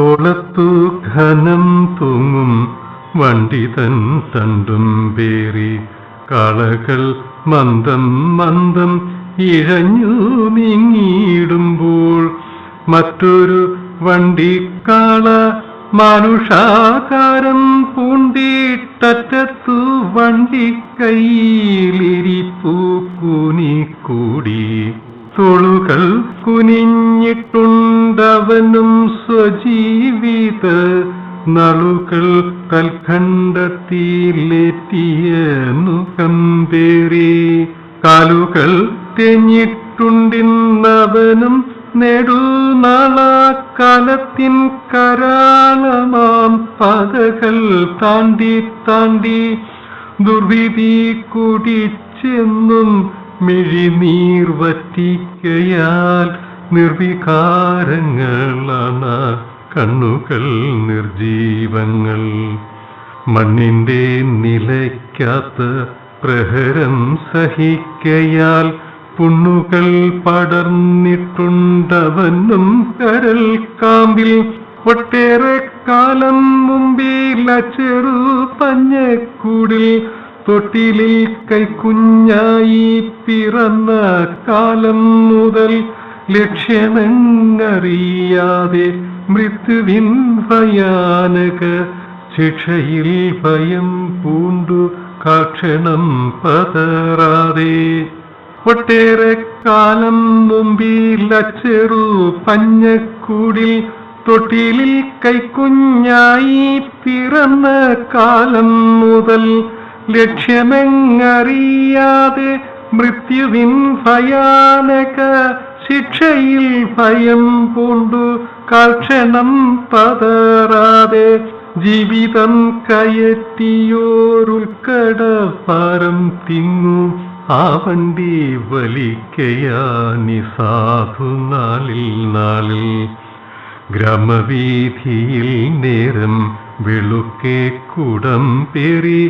തോളത്തു ഘനം തൂങ്ങും വണ്ടിതൻ തണ്ടും പേറി കളകൾ മന്ദം മന്ദം ഇഴഞ്ഞു നീങ്ങിയിടുമ്പോൾ മറ്റൊരു വണ്ടി കാള മനുഷാകാരം പൂണ്ടിട്ടറ്റത്തു വണ്ടി കൂനി കൂനിക്കൂടി. തോളുകൾ കുനിഞ്ഞിട്ടുണ്ടവനും സ്വജീവിത നളുകൾ കൽഖണ്ഡത്തിലേറ്റിയ നുകമ്പേറി കാലുകൾ തെഞ്ഞിട്ടുണ്ടിന്നവനും നെടുനാളാക്കാലത്തിൻ കരാളമാം പതകൾ താണ്ടി താണ്ടി ദുർവിധി കുടിച്ചെന്നും മിഴിനീർ വറ്റിക്കയാൽ നിർവികാരങ്ങളാണ് കണ്ണുകൾ നിർജീവങ്ങൾ. മണ്ണിന്റെ നിലയ്ക്കാത്ത പ്രഹരം സഹിക്കയാൽ പുണ്ണുകൾ പടർന്നിട്ടുണ്ടവനും കരൽ കാമ്പിൽ ഒട്ടേറെ കാലം മുമ്പിൽ ചെറു പഞ്ഞക്കൂടിൽ തൊട്ടിലിൽ കൈക്കുഞ്ഞായി പിറന്ന കാലം മുതൽ ലക്ഷ്യമെന്നറിയാതെ മൃത്യുവിൻ ഭയാനക ശിക്ഷയിൽ ഭയം പൂണ്ടു കാക്ഷണം പതറാതെ. ഒട്ടേറെ കാലം മുമ്പിലച്ചെറു ചെറു പഞ്ഞക്കൂടിൽ തൊട്ടിലിൽ കൈക്കുഞ്ഞായി പിറന്ന കാലം മുതൽ ലക്ഷ്യമെങ്ങറിയാതെ മൃത്യുവിൻ ഭയാനക ശിക്ഷയിൽ ഭയം പൂണ്ടു കർഷണം പതറാതെ ജീവിതം കയറ്റിയോരുൾക്കട പാരം തിങ്ങു ആ വണ്ടി വലിക്കയാനി സാധു നാളിൽ നാളിൽ ഗ്രാമവീഥിയിൽ നേരം വെളുക്കെ കുടം പേറി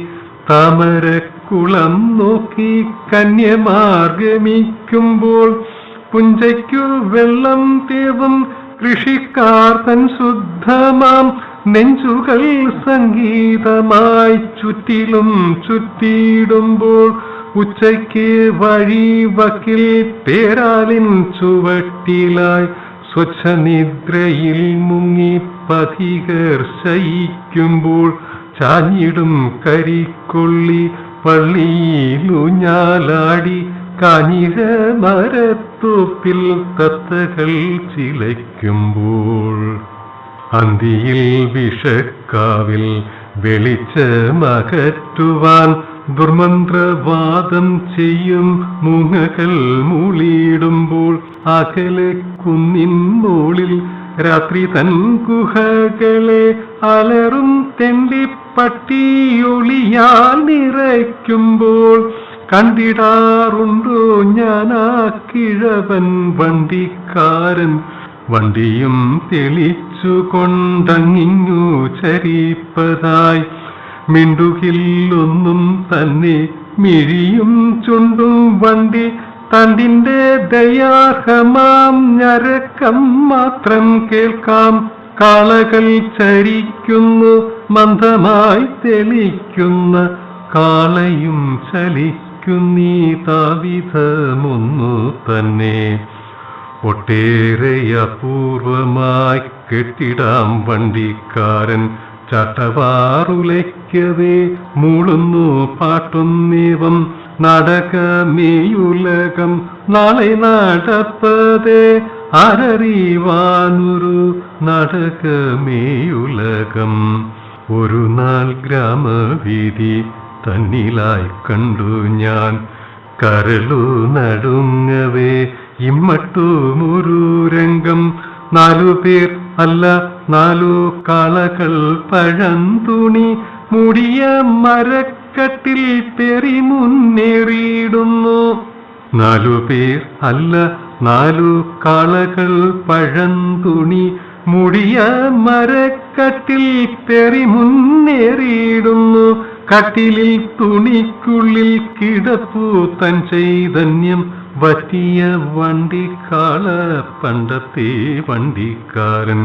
താമരക്കുളം നോക്കി കന്യമാർഗമിക്കുമ്പോൾ പുഞ്ചയ്ക്കു വെള്ളം തേവും. കൃഷിക്കാർ തൻ ശുദ്ധമാം. നെഞ്ചുകൾ സംഗീതമായി ചുറ്റിലും ചുറ്റിയിടുമ്പോൾ ഉച്ചയ്ക്ക് വഴി വക്കിൽ പേരാലിൻ ചുവട്ടിലായി സ്വച്ഛനിദ്രയിൽ മുങ്ങി പഥികർ ശയിക്കുമ്പോൾ ചാഞ്ഞിടും കരിക്കൊള്ളി പള്ളിയിലുഞ്ഞാലാടി കാഞ്ഞിര മരത്തോപ്പിൽ തത്തകൾ ചിലയ്ക്കുമ്പോൾ അന്തിയിൽ വിഷക്കാവിൽ വെളിച്ചമകറ്റുവാൻ ദുർമന്ത്രവാദം ചെയ്യും. മൂങ്ങകൾ മൂളിയിടുമ്പോൾ അകലെ കുന്നിൻ മോളിൽ രാത്രി തൻ ഗുഹകളെ അലറും തെണ്ടിപ്പട്ടിയൊളിയാൽ നിറയ്ക്കുമ്പോൾ കണ്ടിടാറുണ്ടോ ഞാൻ ആ കിഴവൻ വണ്ടിക്കാരൻ? വണ്ടിയും തെളിച്ചു കൊണ്ടങ്ങിങ്ങു ചരിപ്പതായി. മിണ്ടുകില്ലൊന്നും തന്നെ മിഴിയും ചുണ്ടും വണ്ടി തണ്ടിന്റെ ദയാഹമാം ഞരക്കം മാത്രം കേൾക്കാം. കാളകൾ ചരിക്കുന്നു മന്ദമായി തെളിക്കുന്ന കാളയും ചലിക്കുന്നീ താവിധമൊന്നു തന്നെ. ഒട്ടേറെ അപൂർവമായി കെട്ടിടാം വണ്ടിക്കാരൻ. ചട്ടവാറുലയ്ക്കവേ മൂളുന്നു പാട്ടുന്നേവം. നാടകമേയുലകം നാളെ നടപ്പതേ. അരറിവാനൊരു നടക്കമേയുലകം ഒരു നാൾ ഗ്രാമവീതി തന്നിലായി കണ്ടു ഞാൻ. കരളു നടുങ്ങവേ ഇമ്മട്ടുമൊരു രംഗം നാലു പേർ അല്ല നാലു കാളകൾ പഴന്തുണി. മുടിയ മരക്കട്ടിൽ പെറി മുന്നേറിയിടുന്നു നാലു പേർ അല്ല നാലു കാളകൾ പഴന്തുണി മുടിയ മരക്കട്ടിൽ പെറി മുന്നേറിയിടുന്നു കട്ടിലിൽ തുണിക്കുള്ളിൽ കിടപ്പു തൻ ചൈതന്യം വറ്റിയ വണ്ടിക്കാള പണ്ടത്തെ വണ്ടിക്കാരൻ.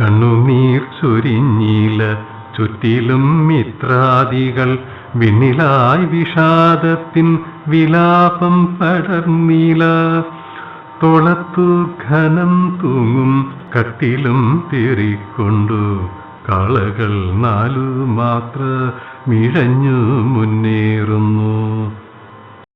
കണ്ണുനീർ ചൊരിഞ്ഞീല ചുറ്റിലും മിത്രാദികൾ വിണ്ണിലായി വിഷാദത്തിൻ വിലാപം പടർന്നീല. തുളത്തു ഘനം തൂങ്ങും കട്ടിലും തേറിക്കൊണ്ടു. കാളകൾ നാലു മാത്ര മിഴഞ്ഞു മുന്നേറുന്നു.